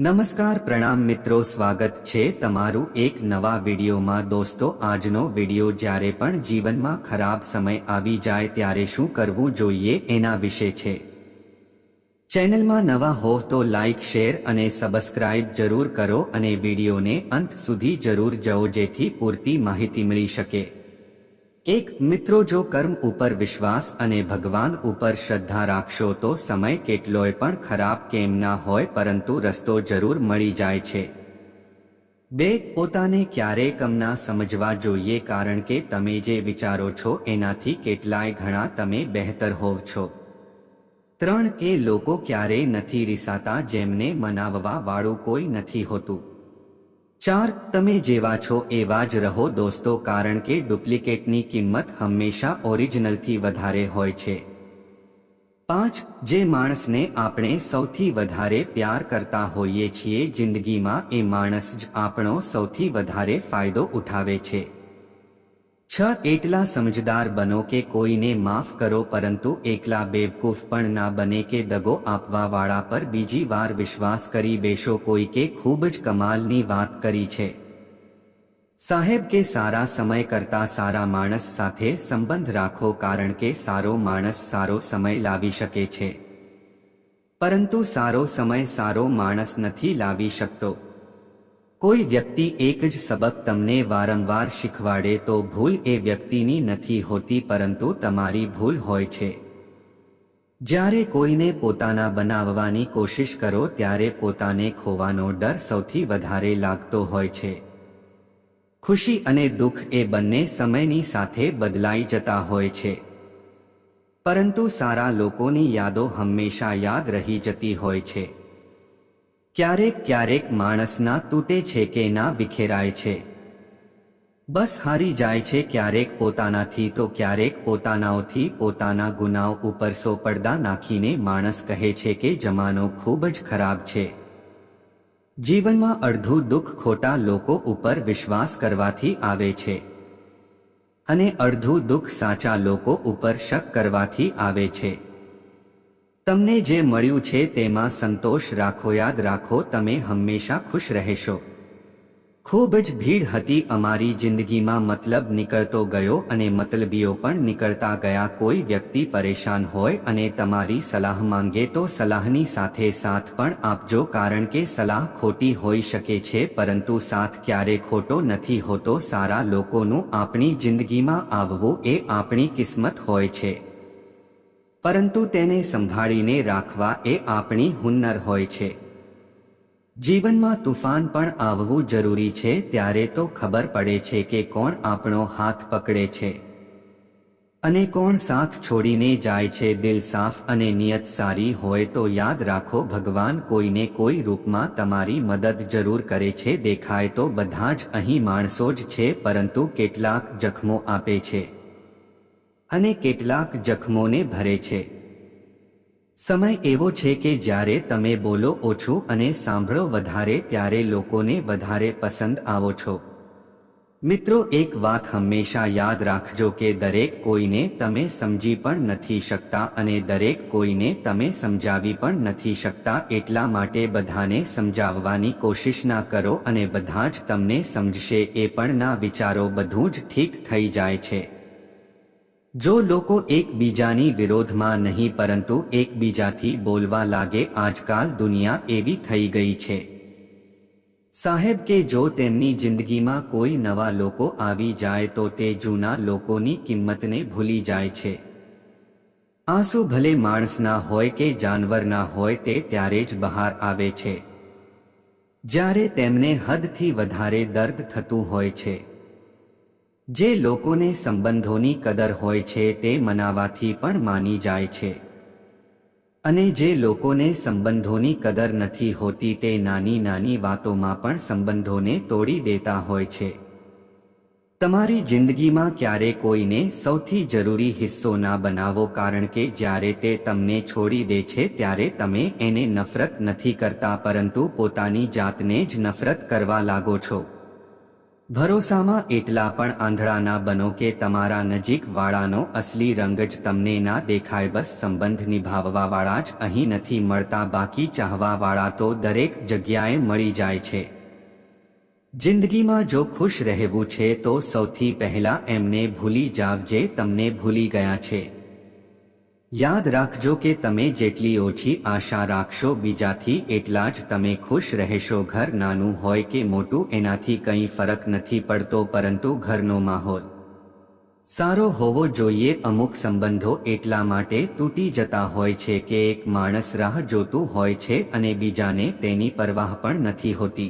નમસ્કાર પ્રણામ મિત્રો, સ્વાગત છે તમારું એક નવા વિડીયોમાં. દોસ્તો, આજનો વીડિયો જ્યારે પણ જીવનમાં ખરાબ સમય આવી જાય ત્યારે શું કરવું જોઈએ એના વિશે છે. ચેનલમાં નવા હો તો લાઇક શેર અને સબસ્ક્રાઇબ જરૂર કરો અને વિડીયોને અંત સુધી જરૂર જઓ જેથી પૂરતી માહિતી મળી શકે. એક મિત્રો જો કર્મ ઉપર વિશ્વાસ અને ભગવાન ઉપર શ્રદ્ધા રાખશો તો સમય કેટલોય પણ ખરાબ કેમ ના હોય પરંતુ રસ્તો જરૂર મળી જાય છે. બે, પોતાને ક્યારેય કમના સમજવા જોઈએ કારણ કે તમે જે વિચારો છો એનાથી કેટલાય ઘણા તમે બહેતર હોવ છો. ત્રણ, કે લોકો ક્યારેય નથી રિસાતા જેમને મનાવવા વાળું કોઈ નથી હોતું. ચાર, તમે જેવા છો એવા જ રહો દોસ્તો, કારણ કે ડુપ્લિકેટની કિંમત હંમેશા ઓરિજિનલથી વધારે હોય છે. પાંચ, જે માણસને આપણે સૌથી વધારે પ્યાર કરતા હોઈએ છીએ જિંદગીમાં, એ માણસ જ આપણો સૌથી વધારે ફાયદો ઉઠાવે છે. છ એટલા સમજદાર બનો કે કોઈને માફ કરો, પરંતુ એકલા બેવકૂફ પણ ના બને કે દગો આપવા વાળા પર બીજી વાર વિશ્વાસ કરી બેસો. કોઈકે ખૂબ જ કમાલની વાત કરી છે. સાહેબ કે સારા સમય કરતા સારા માણસ સાથે સંબંધ રાખો, કારણ કે સારો માણસ સારો સમય લાવી શકે છે. પરંતુ સારો સમય સારો માણસ નથી લાવી શકતો. કોઈ વ્યક્તિ એક જ સબક તમને વારંવાર શીખવાડે તો ભૂલ એ વ્યક્તિની નથી હોતી પરંતુ તમારી ભૂલ હોય છે. જ્યારે કોઈને પોતાના બનાવવાની કોશિશ કરો ત્યારે પોતાને ખોવાનો ડર સૌથી વધારે લાગતો હોય છે. ખુશી અને દુઃખ એ બંને સમયની સાથે બદલાઈ જતા હોય છે. પરંતુ સારા લોકોની યાદો હંમેશા યાદ રહી જતી હોય છે. ક્યારેક ક્યારેક માણસના તૂટે છે કે ના વિખેરાય છે. બસ હારી જાય છે ક્યારેક પોતાનાથી તો ક્યારેક પોતાનાઓથી પોતાના ગુનાઓ ઉપર સો પડદા નાખીને માણસ કહે છે કે જમાનો ખૂબ જ ખરાબ છે. જીવનમાં અડધું દુઃખ ખોટા લોકો ઉપર વિશ્વાસ કરવાથી આવે છે. અને અડધું દુઃખ સાચા લોકો ઉપર શક કરવાથી આવે છે. તમને જે મળ્યું છે તેમાં સંતોષ રાખો, યાદ રાખો, તમે હંમેશા ખુશ રહેશો. ખૂબ જ ભીડ હતી અમારી જિંદગીમાં, મતલબ નીકળતો ગયો અને મતલબીઓ પણ નીકળતા ગયા. કોઈ વ્યક્તિ પરેશાન હોય અને તમારી સલાહ માંગે તો સલાહની સાથે સાથ પણ આપજો, કારણ કે સલાહ ખોટી હોઈ શકે છે, પરંતુ સાથ ક્યારે ખોટો નથી હોતો. સારા લોકોનું આપણી જિંદગીમાં આવવું એ આપણી કિસ્મત હોય છે. પરંતુ તેને સંભાળીને રાખવા એ આપણી હુન્નર હોય છે. જીવનમાં તુફાન પણ આવવું જરૂરી છે ત્યારે તો ખબર પડે છે કે કોણ આપણો હાથ પકડે છે. અને કોણ સાથ છોડીને જાય છે દિલ સાફ અને નિયત સારી હોય તો યાદ રાખો ભગવાન કોઈને કોઈ રૂપમાં તમારી મદદ જરૂર કરે છે દેખાય તો બધા જ અહીં માણસો જ છે પરંતુ કેટલાક જખમો આપે છે. અને કેટલાક જખમોને ભરે છે. સમય એવો છે કે જ્યારે તમે બોલો ઓછું અને સાંભળો વધારે, ત્યારે લોકોને વધારે પસંદ આવો છો. મિત્રો, એક વાત હંમેશા યાદ રાખજો કે દરેક કોઈને તમે સમજી પણ નથી શકતા અને દરેક કોઈને તમે સમજાવી પણ નથી શકતા. એટલા માટે બધાને સમજાવવાની કોશિશ ના કરો અને બધા જ તમને સમજશે. એ પણ ના વિચારો બધું જ ઠીક થઈ જાય છે. જો લોકો એકબીજાની વિરોધમાં નહીં પરંતુ એકબીજાથી બોલવા લાગે, આજકાલ દુનિયા એવી થઈ ગઈ છે. સાહેબ કે જો તેમની જિંદગીમાં કોઈ નવા લોકો આવી જાય તો તે જૂના લોકોની કિંમતને ભૂલી જાય છે. આંસુ ભલે માણસના હોય કે જાનવરના હોય તે ત્યારે જ બહાર આવે છે. જ્યારે તેમને હદથી વધારે દર્દ થતું હોય છે. જે લોકોને સંબંધોની કદર હોય છે તે મનાવાથી પણ માની જાય છે. અને જે લોકોને સંબંધોની કદર નથી હોતી તે નાની નાની વાતોમાં પણ સંબંધોને તોડી દેતા હોય છે. તમારી જિંદગીમાં ક્યારે કોઈને સૌથી જરૂરી હિસ્સો ના બનાવો કારણ કે જ્યારે તે તમને છોડી દે છે ત્યારે તમે એને નફરત નથી કરતા પરંતુ પોતાની જાતને જ નફરત કરવા લાગો છો. ભરોસામાં એટલા પણ આંધળાના બનો કે તમારા નજીક વાળાનો અસલી રંગ જ તમને ના દેખાય, બસ સંબંધ નિભાવવા વાળા જ અહીં નથી મળતા, બાકી ચાહવા વાળા તો દરેક જગ્યાએ મળી જાય છે. જિંદગીમાં જો ખુશ રહેવું છે તો સૌથી પહેલા એમને ભૂલી જાવ જે તમને ભૂલી ગયા છે. યાદ રાખજો કે તમે જેટલી ઓછી આશા રાખશો બીજાથી, એટલા જ તમે ખુશ રહેશો. ઘર નાનું હોય કે મોટું, એનાથી કંઈ ફરક નથી પડતો, પરંતુ ઘરનો માહોલ સારો હોવો જોઈએ. અમુક સંબંધો એટલા માટે તૂટી જતા હોય છે કે એક માણસ રાહ જોતું હોય છે અને બીજાને તેની પરવાહ પણ નથી હોતી.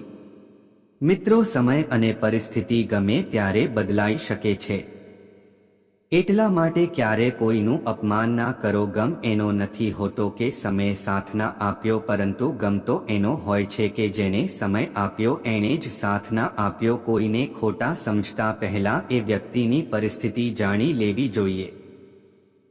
મિત્રો, સમય અને પરિસ્થિતિ ગમે ત્યારે બદલાઈ શકે છે. એટલા માટે ક્યારે કોઈનું અપમાન ના કરો, ગમ એનો નથી હોતો કે સમય સાથ ના આપ્યો, પરંતુ ગમતો એનો હોય છે કે જેને સમય આપ્યો, એણે જ સાથ ના આપ્યો. કોઈને ખોટા સમજતા પહેલા એ વ્યક્તિની પરિસ્થિતિ જાણી લેવી જોઈએ.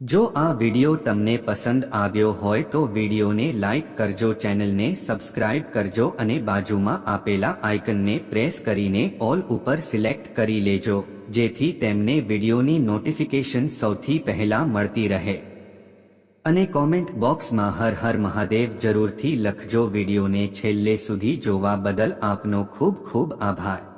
જો આ વિડિયો તમને પસંદ આવ્યો હોય તો વિડિયોને લાઈક કરજો, ચેનલને સબસ્ક્રાઇબ કરજો અને બાજુમાં આપેલા આઇકનને પ્રેસ કરીને ઓલ ઉપર સિલેક્ટ કરી લેજો. જેથી તેમને વિડિયોની નોટિફિકેશન સૌથી પહેલા મળતી રહે. અને કોમેન્ટ બોક્સમાં હર હર મહાદેવ જરૂરથી લખજો વિડીયોને છેલ્લે સુધી જોવા બદલ આપનો ખૂબ ખૂબ આભાર.